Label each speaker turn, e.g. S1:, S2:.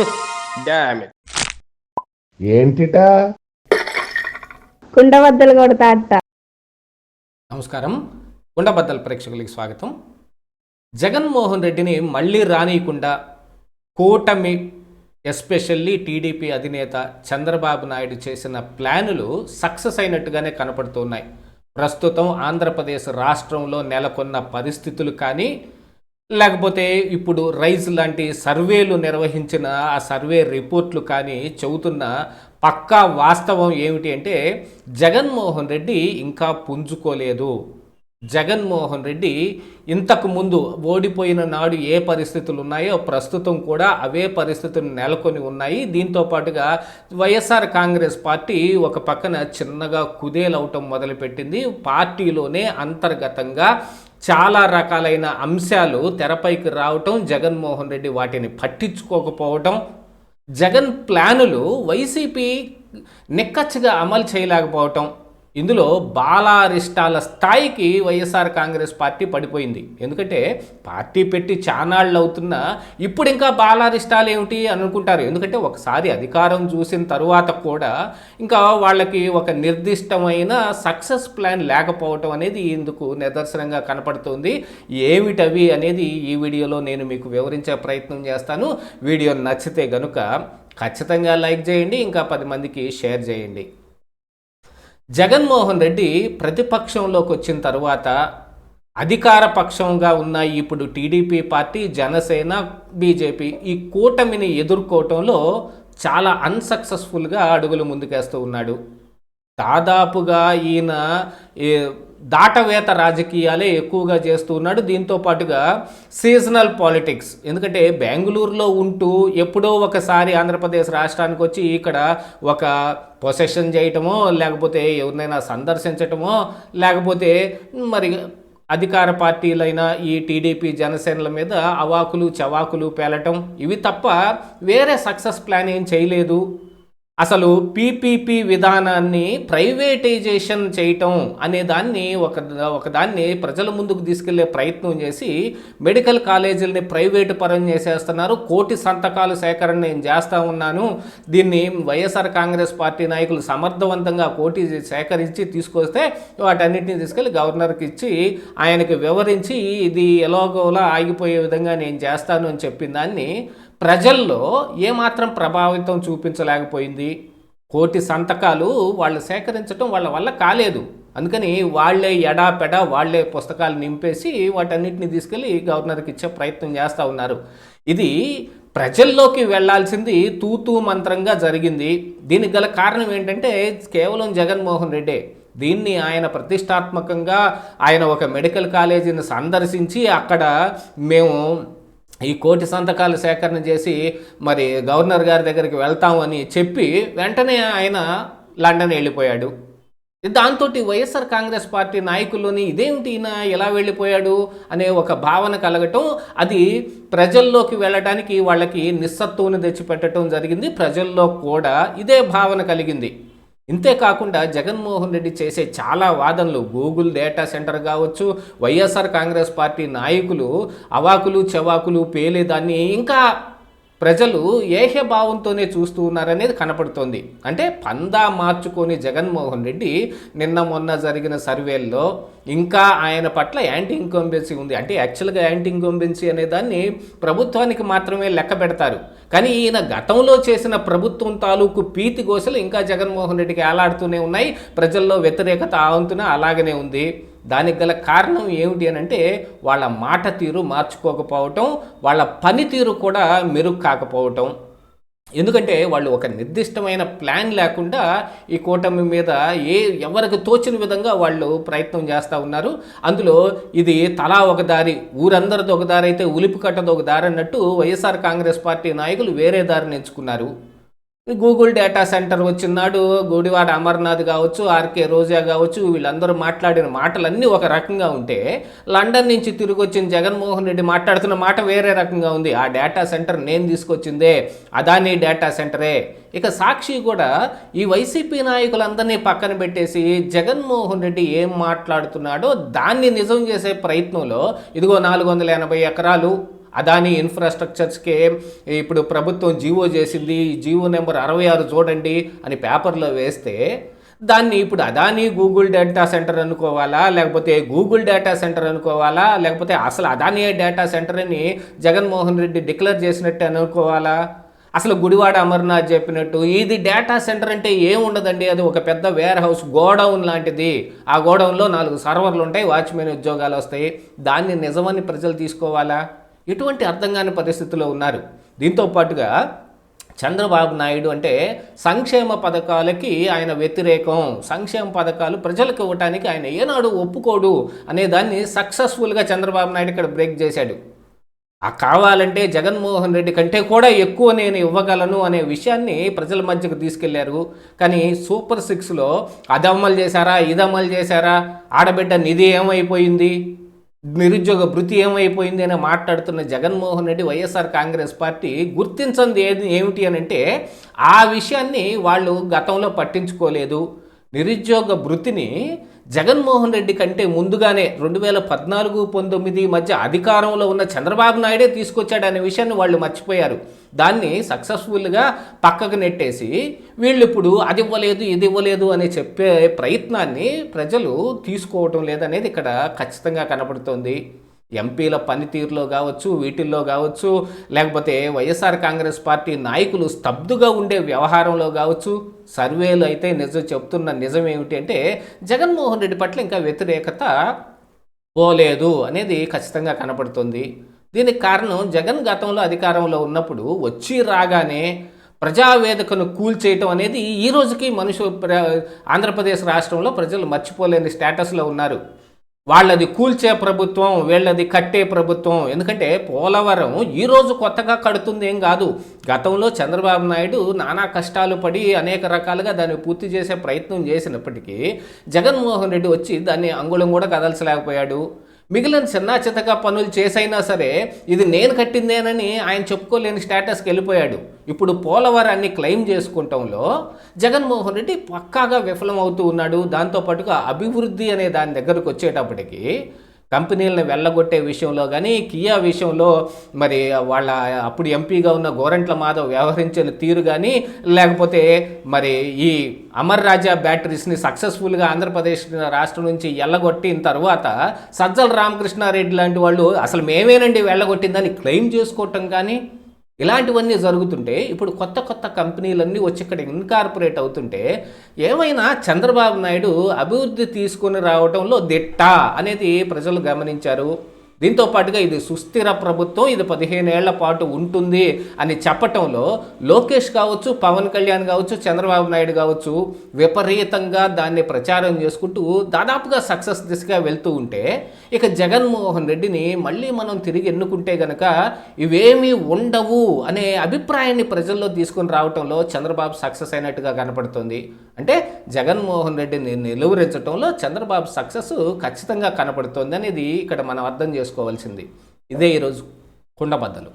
S1: It
S2: ఏంటిటా?
S3: కుండబద్దలు కొడతా
S4: నమస్కారం. ఉండబద్దల ప్రేక్షకులకి స్వాగతం. జగన్మోహన్ రెడ్డిని మళ్ళీ రానియకుండా కూటమి ఎస్పెషల్లీ టీడీపీ అధినేత చంద్రబాబు నాయుడు చేసిన ప్లానులు సక్సెస్ అయినట్టుగానే కనపడుతున్నాయి. ప్రస్తుతం ఆంధ్రప్రదేశ్ రాష్ట్రంలో నెలకొన్న పరిస్థితులు కానీ లేకపోతే ఇప్పుడు రైజ్ లాంటి సర్వేలు నిర్వహించిన ఆ సర్వే రిపోర్ట్లు కానీ చెబుతున్న పక్కా వాస్తవం ఏమిటి అంటే జగన్మోహన్ రెడ్డి ఇంకా పుంజుకోలేదు. జగన్మోహన్ రెడ్డి ఇంతకు ముందు ఓడిపోయిన నాడు ఏ పరిస్థితులు ఉన్నాయో ప్రస్తుతం కూడా అవే పరిస్థితులు నెలకొని ఉన్నాయి. దీంతో పాటుగా వైఎస్ఆర్ కాంగ్రెస్ పార్టీ ఒక పక్కన చిన్నగా కుదేలవటం మొదలుపెట్టింది. పార్టీలోనే అంతర్గతంగా చాలా రకాలైన అంశాలు తెరపైకి రావటం జగన్మోహన్ రెడ్డి వాటిని పట్టించుకోకపోవటం జగన్ ప్లానులు వైసీపీ నిక్కచ్చిగా అమలు చేయలేకపోవటం. ఇందులో బాలారిష్టాల స్థాయికి వైఎస్ఆర్ కాంగ్రెస్ పార్టీ పడిపోయింది. ఎందుకంటే పార్టీ పెట్టి చానాళ్ళు అవుతున్నా ఇప్పుడు ఇంకా బాలారిష్టాలు ఏమిటి అని అనుకుంటారు. ఎందుకంటే ఒకసారి అధికారం చూసిన తరువాత కూడా ఇంకా వాళ్ళకి ఒక నిర్దిష్టమైన సక్సెస్ ప్లాన్ లేకపోవటం అనేది ఇందుకు నిదర్శనంగా కనపడుతుంది. ఏమిటవి అనేది ఈ వీడియోలో నేను మీకు వివరించే ప్రయత్నం చేస్తాను. వీడియో నచ్చితే గనుక ఖచ్చితంగా లైక్ చేయండి ఇంకా పది మందికి షేర్ చేయండి. జగన్మోహన్ రెడ్డి ప్రతిపక్షంలోకి వచ్చిన తర్వాత అధికార పక్షంగా ఉన్న ఇప్పుడు టీడీపీ పార్టీ జనసేన బీజేపీ ఈ కూటమిని ఎదుర్కోవటంలో చాలా అన్సక్సెస్ఫుల్గా అడుగులు ముందుకేస్తూ ఉన్నాడు. దాదాపుగా ఈయన దాటవేత రాజకీయాలే ఎక్కువగా చేస్తూ ఉన్నాడు. దీంతో పాటుగా సీజనల్ పాలిటిక్స్ ఎందుకంటే బెంగళూరులో ఉంటూ ఎప్పుడో ఒకసారి ఆంధ్రప్రదేశ్ రాష్ట్రానికి వచ్చి ఇక్కడ ఒక పొసెషన్ చేయటమో లేకపోతే ఎవరినైనా సందర్శించటమో లేకపోతే మరి అధికార పార్టీలైన ఈ టీడీపీ జనసేనల మీద అవాకులు చవాకులు పేలటం ఇవి తప్ప వేరే సక్సెస్ ప్లాన్ ఏం చేయలేదు. అసలు పీపీపీ విధానాన్ని ప్రైవేటైజేషన్ చేయటం అనే దాన్ని ఒక ఒకదాన్ని ప్రజల ముందుకు తీసుకెళ్ళే ప్రయత్నం చేసి మెడికల్ కాలేజీలని ప్రైవేటు పరం చేసేస్తున్నారు. కోటి సంతకాలు సేకరణ నేను చేస్తూ ఉన్నాను. దీన్ని వైఎస్ఆర్ కాంగ్రెస్ పార్టీ నాయకులు సమర్థవంతంగా కోటి సేకరించి తీసుకొస్తే వాటన్నిటిని తీసుకెళ్ళి గవర్నర్కి ఇచ్చి ఆయనకి వివరించి ఇది ఎలాగోలా ఆగిపోయే విధంగా నేను చేస్తాను అని చెప్పిన దాన్ని ప్రజల్లో ఏమాత్రం ప్రభావితం చూపించలేకపోయింది. కోటి సంతకాలు వాళ్ళు సేకరించడం వాళ్ళ వల్ల కాలేదు. అందుకని వాళ్ళే ఎడాపెడ వాళ్ళే పుస్తకాలు నింపేసి వాటన్నిటిని తీసుకెళ్ళి గవర్నర్కి ఇచ్చే ప్రయత్నం చేస్తూ ఉన్నారు. ఇది ప్రజల్లోకి వెళ్ళాల్సింది తూతూ మంత్రంగా జరిగింది. దీనికి గల కారణం ఏంటంటే కేవలం జగన్మోహన్ రెడ్డే. దీన్ని ఆయన ప్రతిష్టాత్మకంగా ఆయన ఒక మెడికల్ కాలేజీని సందర్శించి అక్కడ మేము ఈ కోటి సంతకాలు సేకరణ చేసి మరి గవర్నర్ గారి దగ్గరికి వెళ్తామని చెప్పి వెంటనే ఆయన లండన్ వెళ్ళిపోయాడు. దాంతో వైఎస్ఆర్ కాంగ్రెస్ పార్టీ నాయకుల్లోని ఇదేమిటి ఈయన ఎలా వెళ్ళిపోయాడు అనే ఒక భావన కలగటం అది ప్రజల్లోకి వెళ్ళడానికి వాళ్ళకి నిస్సత్తువుని తెచ్చిపెట్టడం జరిగింది. ప్రజల్లో కూడా ఇదే భావన కలిగింది. ఇంతేకాకుండా జగన్మోహన్ రెడ్డి చేసే చాలా వాదనలు గూగుల్ డేటా సెంటర్ కావచ్చు వైఎస్ఆర్ కాంగ్రెస్ పార్టీ నాయకులు అవాకులు చెవాకులు పేలేదాన్ని ఇంకా ప్రజలు ఏహ్య భావంతోనే చూస్తూ ఉన్నారనేది కనపడుతోంది. అంటే పందా మార్చుకొని జగన్మోహన్ రెడ్డి నిన్న మొన్న జరిగిన సర్వేల్లో ఇంకా ఆయన పట్ల యాంటీ ఇంకంబెన్సీ ఉంది. అంటే యాక్చువల్గా యాంటీ ఇంకంబెన్సీ అనే దాన్ని ప్రభుత్వానికి మాత్రమే లెక్క పెడతారు. కానీ ఈయన గతంలో చేసిన ప్రభుత్వం తాలూకు పీతి గోసలు ఇంకా జగన్మోహన్ రెడ్డికి ఏలాడుతూనే ఉన్నాయి. ప్రజల్లో వ్యతిరేకత ఆవంతున అలాగనే ఉంది. దానికి గల కారణం ఏమిటి అని అంటే వాళ్ళ మాట తీరు మార్చుకోకపోవటం వాళ్ళ పనితీరు కూడా మెరుగు కాకపోవటం ఎందుకంటే వాళ్ళు ఒక నిర్దిష్టమైన ప్లాన్ లేకుండా ఈ కూటమి మీద ఏ ఎవరికి తోచిన విధంగా వాళ్ళు ప్రయత్నం చేస్తూ ఉన్నారు. అందులో ఇది తలా ఒక దారి ఊరందరిది ఒక దారి అయితే ఉలిపి కట్టదు ఒక దారి అన్నట్టు వైఎస్ఆర్ కాంగ్రెస్ పార్టీ నాయకులు వేరే దారిని ఎంచుకున్నారు గూగుల్ డేటా సెంటర్ వచ్చినాడు గుడివాడ అమర్నాథ్ కావచ్చు ఆర్కే రోజా కావచ్చు వీళ్ళందరూ మాట్లాడిన మాటలన్నీ ఒక రకంగా ఉంటే లండన్ నుంచి తిరిగి వచ్చిన జగన్మోహన్ రెడ్డి మాట్లాడుతున్న మాట వేరే రకంగా ఉంది. ఆ డేటా సెంటర్ నేను తీసుకొచ్చిందే అదానీ డేటా సెంటరే ఇక సాక్షి కూడా ఈ వైసీపీ నాయకులందరినీ పక్కన పెట్టేసి జగన్మోహన్ రెడ్డి ఏం మాట్లాడుతున్నాడో దాన్ని నిజం చేసే ప్రయత్నంలో ఇదిగో నాలుగు వందల ఎనభై ఎకరాలు అదానీ ఇన్ఫ్రాస్ట్రక్చర్స్కే ఇప్పుడు ప్రభుత్వం జీవో చేసింది జీవో నెంబర్ అరవై ఆరు చూడండి అని పేపర్లో వేస్తే దాన్ని ఇప్పుడు అదానీ గూగుల్ డేటా సెంటర్ అనుకోవాలా లేకపోతే గూగుల్ డేటా సెంటర్ అనుకోవాలా లేకపోతే అసలు అదానీ డేటా సెంటర్ అని జగన్మోహన్ రెడ్డి డిక్లేర్ చేసినట్టు అనుకోవాలా? అసలు గుడివాడ అమర్నాథ్ చెప్పినట్టు ఇది డేటా సెంటర్ అంటే ఏముండదండి అది ఒక పెద్ద వేర్ హౌస్ గోడౌన్ లాంటిది. ఆ గోడౌన్లో నాలుగు సర్వర్లు ఉంటాయి వాచ్మెన్ ఉద్యోగాలు వస్తాయి. దాన్ని నిజమని ప్రజలు తీసుకోవాలా? ఎటువంటి అర్థం కాని పరిస్థితిలో ఉన్నారు. దీంతో పాటుగా చంద్రబాబు నాయుడు అంటే సంక్షేమ పథకాలకి ఆయన వ్యతిరేకం. సంక్షేమ పథకాలు ప్రజలకు ఇవ్వటానికి ఆయన ఏనాడు ఒప్పుకోడు అనే దాన్ని సక్సెస్ఫుల్గా చంద్రబాబు నాయుడు ఇక్కడ బ్రేక్ చేశాడు. ఆ కావాలంటే జగన్మోహన్ రెడ్డి కంటే కూడా ఎక్కువ నేను ఇవ్వగలను అనే విషయాన్ని ప్రజల మధ్యకు తీసుకెళ్ళారు. కానీ సూపర్ సిక్స్లో అది అమలు చేశారా ఇది అమలు చేశారా? ఆడబిడ్డ నిధి ఏమైపోయింది? నిరుద్యోగ భృతి ఏమైపోయింది అని మాట్లాడుతున్న జగన్మోహన్ రెడ్డి వైఎస్ఆర్ కాంగ్రెస్ పార్టీ గుర్తించింది ఏది ఏమిటి అని అంటే ఆ విషయాన్ని వాళ్ళు గతంలో పట్టించుకోలేదు. నిరుద్యోగ భృతిని జగన్మోహన్ రెడ్డి కంటే ముందుగానే రెండు వేల పద్నాలుగు పంతొమ్మిది మధ్య అధికారంలో ఉన్న చంద్రబాబు నాయుడే తీసుకొచ్చాడనే విషయాన్ని వాళ్ళు మర్చిపోయారు. దాన్ని సక్సెస్ఫుల్గా పక్కకు నెట్టేసి వీళ్ళు ఇప్పుడు అది ఇవ్వలేదు ఇది ఇవ్వలేదు అని చెప్పే ప్రయత్నాన్ని ప్రజలు తీసుకోవటం లేదనేది ఇక్కడ ఖచ్చితంగా కనపడుతోంది. ఎంపీల పనితీరులో కావచ్చు వీటిల్లో కావచ్చు లేకపోతే వైఎస్ఆర్ కాంగ్రెస్ పార్టీ నాయకులు స్తబ్దుగా ఉండే వ్యవహారంలో కావచ్చు సర్వేలు అయితే నిజం చెప్తున్న నిజం ఏమిటి అంటే జగన్మోహన్ రెడ్డి పట్ల ఇంకా వ్యతిరేకత పోలేదు అనేది ఖచ్చితంగా కనపడుతుంది. దీనికి కారణం జగన్ గతంలో అధికారంలో ఉన్నప్పుడు వచ్చి రాగానే ప్రజావేదికను కూల్చేయటం అనేది ఈ రోజుకి మనుషు ప్ర- ఆంధ్రప్రదేశ్ రాష్ట్రంలో ప్రజలు మర్చిపోలేని స్టేటస్లో ఉన్నారు. వాళ్ళది కూల్చే ప్రభుత్వం వీళ్ళది కట్టే ప్రభుత్వం. ఎందుకంటే పోలవరం ఈరోజు కొత్తగా కడుతుంది ఏం కాదు. గతంలో చంద్రబాబు నాయుడు నానా కష్టాలు పడి అనేక రకాలుగా దాన్ని పూర్తి చేసే ప్రయత్నం చేసినప్పటికీ జగన్మోహన్ రెడ్డి వచ్చి దాన్ని అంగుళం కూడా కదల్చలేకపోయాడు. మిగిలిన చిన్న చితక పనులు చేసైనా సరే ఇది నేను కట్టిందేనని ఆయన చెప్పుకోలేని స్టేటస్కి వెళ్ళిపోయాడు. ఇప్పుడు పోలవరాన్ని క్లెయిమ్ చేసుకోవటంలో జగన్మోహన్ రెడ్డి పక్కాగా విఫలం అవుతూ ఉన్నాడు. దాంతోపాటుగా అభివృద్ధి అనే దాని దగ్గరకు వచ్చేటప్పటికి కంపెనీలను వెళ్ళగొట్టే విషయంలో కానీ కియా విషయంలో మరి వాళ్ళ అప్పుడు ఎంపీగా ఉన్న గోరంట్ల మాధవ్ వ్యవహరించిన తీరు కానీ లేకపోతే మరి ఈ అమర్ రాజా బ్యాటరీస్ని సక్సెస్ఫుల్గా ఆంధ్రప్రదేశ్ రాష్ట్రం నుంచి ఎల్లగొట్టిన తర్వాత సజ్జల రామకృష్ణారెడ్డి లాంటి వాళ్ళు అసలు మేమేనండి వెళ్ళగొట్టిందని క్లెయిమ్ చేసుకోవటం కానీ ఇలాంటివన్నీ జరుగుతుంటే ఇప్పుడు కొత్త కొత్త కంపెనీలన్నీ వచ్చి ఇక్కడ ఇన్కార్పొరేట్ అవుతుంటే ఏమైనా చంద్రబాబు నాయుడు అభివృద్ధి తీసుకొని రావడంలో దిట్ట అనేది ప్రజలు గమనించారు? దీంతో పాటుగా ఇది సుస్థిర ప్రభుత్వం ఇది పదిహేను ఏళ్ళ పాటు ఉంటుంది అని చెప్పటంలో లోకేష్ కావచ్చు పవన్ కళ్యాణ్ కావచ్చు చంద్రబాబు నాయుడు కావచ్చు విపరీతంగా దాన్ని ప్రచారం చేసుకుంటూ దాదాపుగా సక్సెస్ దిశగా వెళ్తూ ఉంటే ఇక జగన్మోహన్ రెడ్డిని మళ్ళీ మనం తిరిగి ఎన్నుకుంటే గనక ఇవేమీ ఉండవు అనే అభిప్రాయాన్ని ప్రజల్లో తీసుకొని రావటంలో చంద్రబాబు సక్సెస్ అయినట్టుగా కనపడుతుంది. అంటే జగన్మోహన్ రెడ్డిని నిలువరించడంలో చంద్రబాబు సక్సెస్ ఖచ్చితంగా కనపడుతుంది అనేది ఇక్కడ మనం అర్థం చేసుకోవాల్సింది. ఇదే ఈరోజు కుండబద్దలు